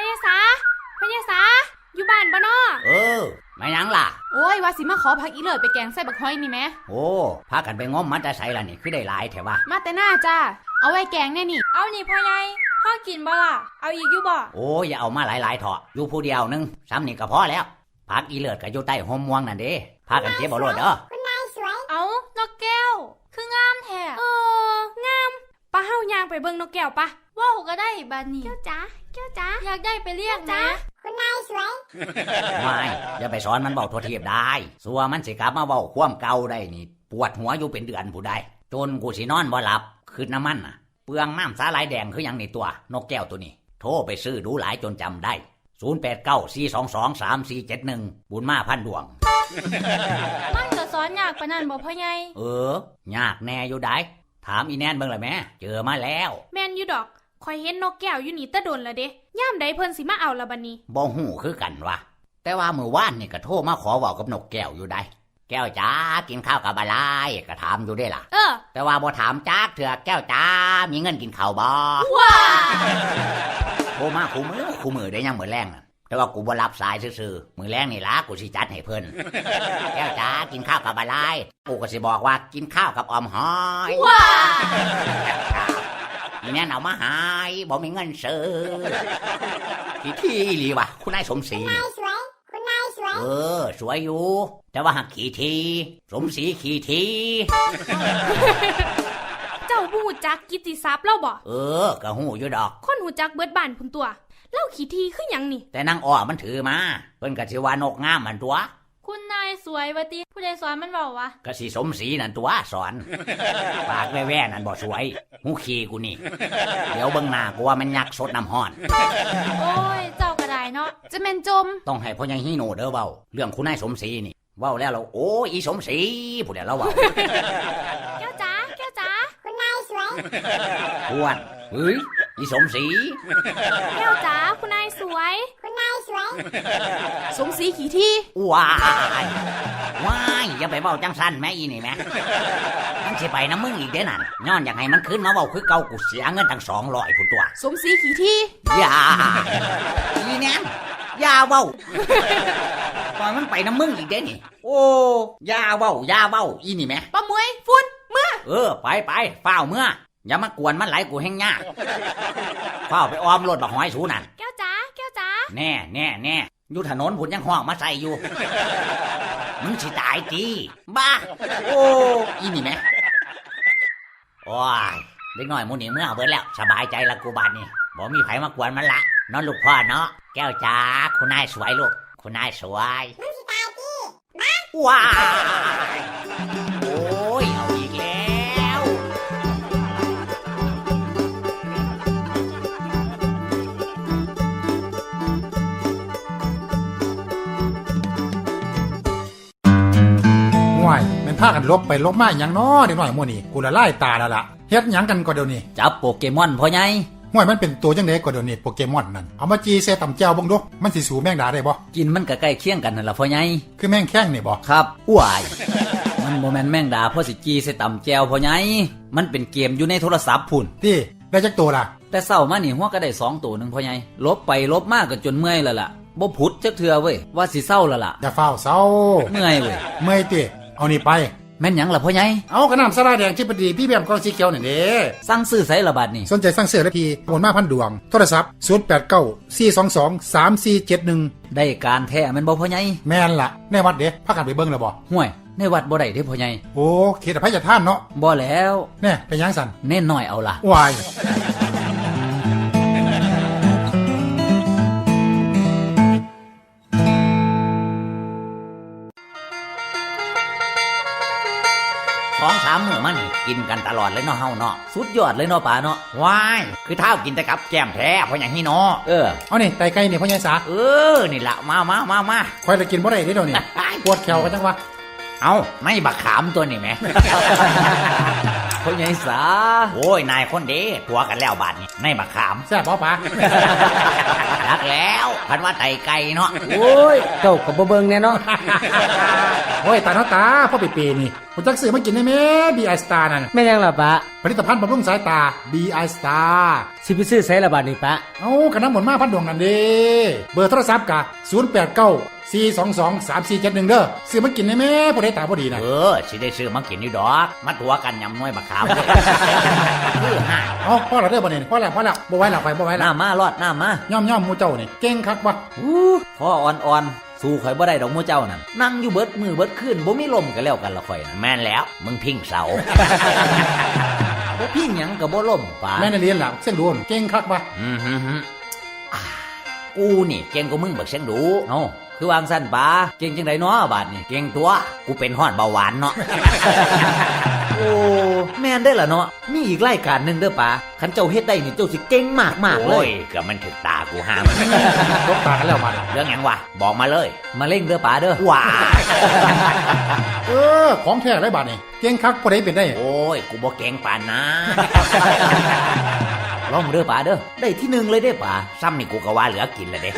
พญาสาพญาสาอยู่บ้านบ่น้อเออไม่นังล่ะ โอ้ยว่าสิมาขอพักอีเลิศไปแกงใส่บักหอยนี่แหมโอ้พากันไปง้อมมันจะใส่ละนี่คือได้หลายแถวว่ามาแต่หน้าจ้าเอาไว้แกงแน่นี่ เอานี่พ่อใหญ่พ่อกินบ่ล่ะ เอาอีกอยู่บ่โอ้ยอย่าเอามาหลายๆเถอะอยู่ผู้เดียวหนึงซ้ำนี่ก็พอแล้วพักอีเลือดก็อยู่ใต้ห่มม่วงนั่นเด้พากันเก็บเอาโลดเด้อเอานกแก้ว คืองามแท้เอองามปะเฮายางไปเบิ่งนกแก้วปะว้าวก็ได้บานนี้แก้วจ๋า แก้วจ๋าอยากได้ไปเรียกนะไม่อย่าไปสอนมันเบาโทษทีบได้ สัวมันสิกลับมาเบาความเก่าได้นี่ ปวดหัวอยู่เป็นเดือนผู้ใดจนกูสินอนบ่หลับคืดน้ำมันน่ะ เปลืองน้ำสาลายแดงคือหยังนี่ตัวนกแก้วตัวนี้ โทรไปซื้อดูหลายจนจำได้ 0894223471 บุญมาพันดวง มันก็สอนยากปานนั้นบ่พ่อใหญ่เออ ยากแน่อยู่ได้ ถามอีแนนเบิ่งเลยแม่ เจอมาแล้ว แม่นอยู่ดอก คอยเห็นนกแก้วอยู่นี่แตะโดนละเด้ย่ามใดเพิ่นสิมาเอาละบัดนี้บ่หูคือกันวะแต่ว่ามือว่านนี่ก็โทรมาขอเว้ากับนกแก้วอยู่ได้แก้วจ้ากินข้าวกับอะไรก็ถามอยู่ได้ล่ะ เออ แต่ว่าบ่ถามจ้าเถื่อแก้วจ้ามีเงินกินข้าวบ่ว้าโทรมาคู่มือคู่มือได้ยังมือแรงน่ะแต่ว่ากูบ่รับสายซื่อๆมือแรงนี่ล่ะกูสิจัดให้เพิ่นแก้วจ้ากินข้าวกับอะไรกูก็สิบอกว่ากินข้าวกับออมหอยว้า อีแน่นเอามาหายบ่มีเงินซื้อพี่ที่อีหลีวะคุณนายสมศรีนี่เออ สวยอยู่ แต่ว่าหักขี่ที สมศรีขี่ที เจ้าผู้หูจักกิตติศัพท์เล่าบ่เออก็หูอยู่ดอก คนหูจักเบิดบ้านพุ่นตัว เล่าขี้ทีคือหยังนี่ แต่นางอ้อมันถือมา เพิ่นก็สิว่านกงามมันตัวคุณนายส วยวะติผู้ใดสอนมันเว้าวะก็สิสมศรีนั่นตัวสอน ปากแว่ๆนั่นบ่สวยหูขี่กูนี่ เดี๋ยวเบิ่งหน้ากูว่ามันยักษ์สดน้ำห้อน โอ้ยเจ้าก็ได้เนาะจะแม่นจม ต้องให้พ่อใหญ่ฮีโน่เด้อเว้าเรื่องคุณนายสมศรีนี่เว้าแล้วเราโอ้ยอีสมศรีผู้เดียวเราเว้าแก้วจ๋าแก้วจ๋าพวนเฮ้ย อีสมศรีแก้วจ๋าคุณนายสวยสมศรีขี้ที่ว้ายว้ายอย่าไปเว้าจังสั้นแม่อีนี่แม่มันสิไปน้ำมึงอีกเด้นั่นย้อนอยากให้มันขึ้นมาเว้าคือเก่ากูเสียเงินตั้งสองร้อยพุ่นตัว สมศรีขี้ที่อย่าอีแนนอย่าเว้าปล่อยมันไปน้ำมึงอีกเด้นี่ โอ้อย่าเว้าอย่าเว้าอีนี่แม่ป้ามวยฝุ่นเมื่อ เออไปไปเฝ้าวเมื่อ อย่ามากวนมันไหลกูแห้งยากเฝ้าวไปออมรถบักหอยสูนั่นแก้วจ๋าแก้วจ๋าแน่แน่แน่อยู่ถนนผุนยังห้องมาใส่อยู่ มึงสิตายจีบ้า โอ้อีนี่แม่โอ้ยเด็กน้อยหมูนี่เมื่อเบิดแล้ว สบายใจละกูบาดนี่บ่มีไผมากวนมันละเนอนลูกพ่อเนาะแก้วจ้าคุณนายสวยลูก คุณนายสวยมึงสิตายจีว้ายโพากันลบไปลบมาอหย่างน้อเด็กน้อยหมู่นี่กูละลายตาแล้วล่ะเฮ็ดหยังกันก็เดี๋ยวนี้จับโปเกมอนพ่อใหญ่ห่วยมันเป็นตัวจังไดก็เดี๋ยวนี้โปเกมอนนั่นเอามาจีใส่ตำแจวเบิ่งดูมันสิสู้แมงดาได้บ่กินมันก็ใกล้เคียงกันนั่นล่ะพ่อใหญ่คือแมงแข้งนี่บ่ครับอ้ายมันโมแมนแม่งดาพ่อสิจีใส่ต่ำแจวพ่อไงมันเป็นเกมอยู่ในโทรศัพท์พุ่นที่ได้จักตัวล่ะ แต่เศร้ามานี่หัวก็ได้สองตัวหนึ่งพ่อไงลบไปลบมากก็จนเมื่อยแล้วล่ะบ่พุดจักเทือเว้ยว่าสิเศร้าแล้วล่ะอย่าเฝ้าวเศร้าเมื่อยเว้ยเมื่อยติ เอานี่ไป แม่นหยังล่ะพ่อไงเอากระน้ำสาลายแดงที่ปดีพี่แบมกองสีเขียวนี่เด้สั่งซื้อใส่ละบาดนี่สนใจสั่งเสื้อและพีโอนมาพันดวง โทรศัพท์ 089 422 3471 ได้การแท้แม่นบ่พ่อไงแม่นล่ะในวัดเด้พากันไปเบิ่งแล้วบ่ห่วย ในวัดบ่ได้เด้พ่อไงโอ้เขตอภัยทานเนาะบ่แล้วแน่เป็นหยังสั่นเน่นน้อยเอาล่ะวาย สองสามมื้อมานี่กินกันตลอดเลยเนาะเฮาเนาะสุดยอดเลยเนาะป่าเนาะว้าย คือเท้ากินแต่กับแก้มแท้พ่อใหญ่ฮีเนาะเออ เอานี่ไตไก่นี่พ่อใหญ่สาเออ นี่ล่ะมามามามาคอยละกินบ่ได้เด้เดี๋ยวนี้ปวดแขวกันจังวะเอาไม่บักขามตัวนี่แหม่คนใหญ่สาโอ้ยนายคนเด้ตัวกันแล้วบาดนี้ในบักขาม แซ่บบ่ปะรักแล้วพันว่าไตไก่เนาะ โอ้ยเจ้าก็บ่เบิ่งแน่เนาะ โอ้ยตาเนาะตาพ่อปีปีนี่ผมจักซื้อมากินได้ไหม BI Star นั่นแม่นยังล่ะปะผลิตภัณฑ์บำรุงสายตา BI Star สิไปซื้อไสละบาดนี่ปะเอากระน้ำหมดมาพันดวงนั่นเด้เบอร์โทรศัพท์กะ089 422 3471เด้อซื้อมากินได้ไหมผู้ใดตาบ่ดีนะเออสิได้ซื้อมากินนี่ดอกมาตัวกันยำน้อยบักขาวเลยคือห่าเอาพ่อเราเด้อบ่นี่พ่อแล้วพ่อแล้วบ่ไหวแล้วไปบ่ไหวหแล้วน้ามารอดหน้ามาย่อมย่อมหมูเจ้านี่เก่งคักวะอู้พ่ออ่อนๆ สู้ข่อยบ่ได้ดอกหมู่เจ้านั่นนั่งอยู่เบิดมือเบิดคืนบ่มีลมกันแล้วกันละข่อยน่ะแม่นแล้ว มึงพิงเสาบ่พิงหยังก็บ่ล่มป่าแม่นเรียนล่ะเส้นดูนเก่งคักวะอืมฮึฮึอ่ากูนี่เก่งกว่ามึงบักเสียงดูเอ้าคือวางสั้นป่าเก่งจังไดเนาะบาดนี่เก่งตัว กูเป็นฮอดเบาหวานเนาะ โอ้แม่นได้อล่ะเนาะมีอีกรายการหนึงเด้อป่าคันเจ้าเฮ็ดได้นี่เจ้าสิเก่งมากๆเลยโอ้ยก็มันถึกตากูหามลบตากันแล้วมาเนี่ยเรื่องหยังวะบอกมาเลยมาเล่งเด้อป่าเด้อว้าเออ ของแท้ไรบาดนี่เก่งคักผู้ใดเป็นได้ โอ้ยกูบอกเก่งป่านนะลองเด้อป่าเด้อได้ที่หนึ่งเลยเด้อป่าซ้ำนี่กูก็ว่าเหลือกินแล้วเด้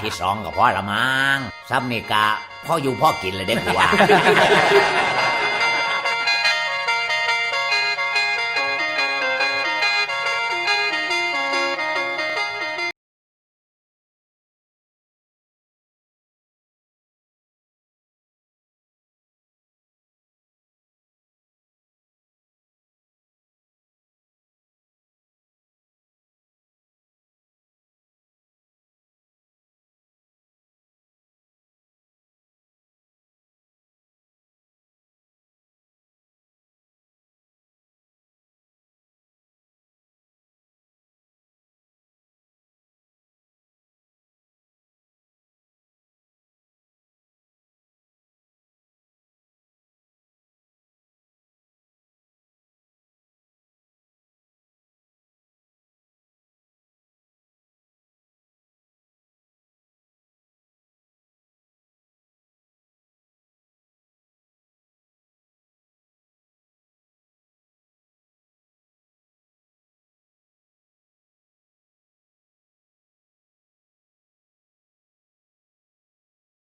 ที่สองก็พอละมั้งซ้ำนี่กะพ่ออยู่พ่อกินเลยเด้อกูว่า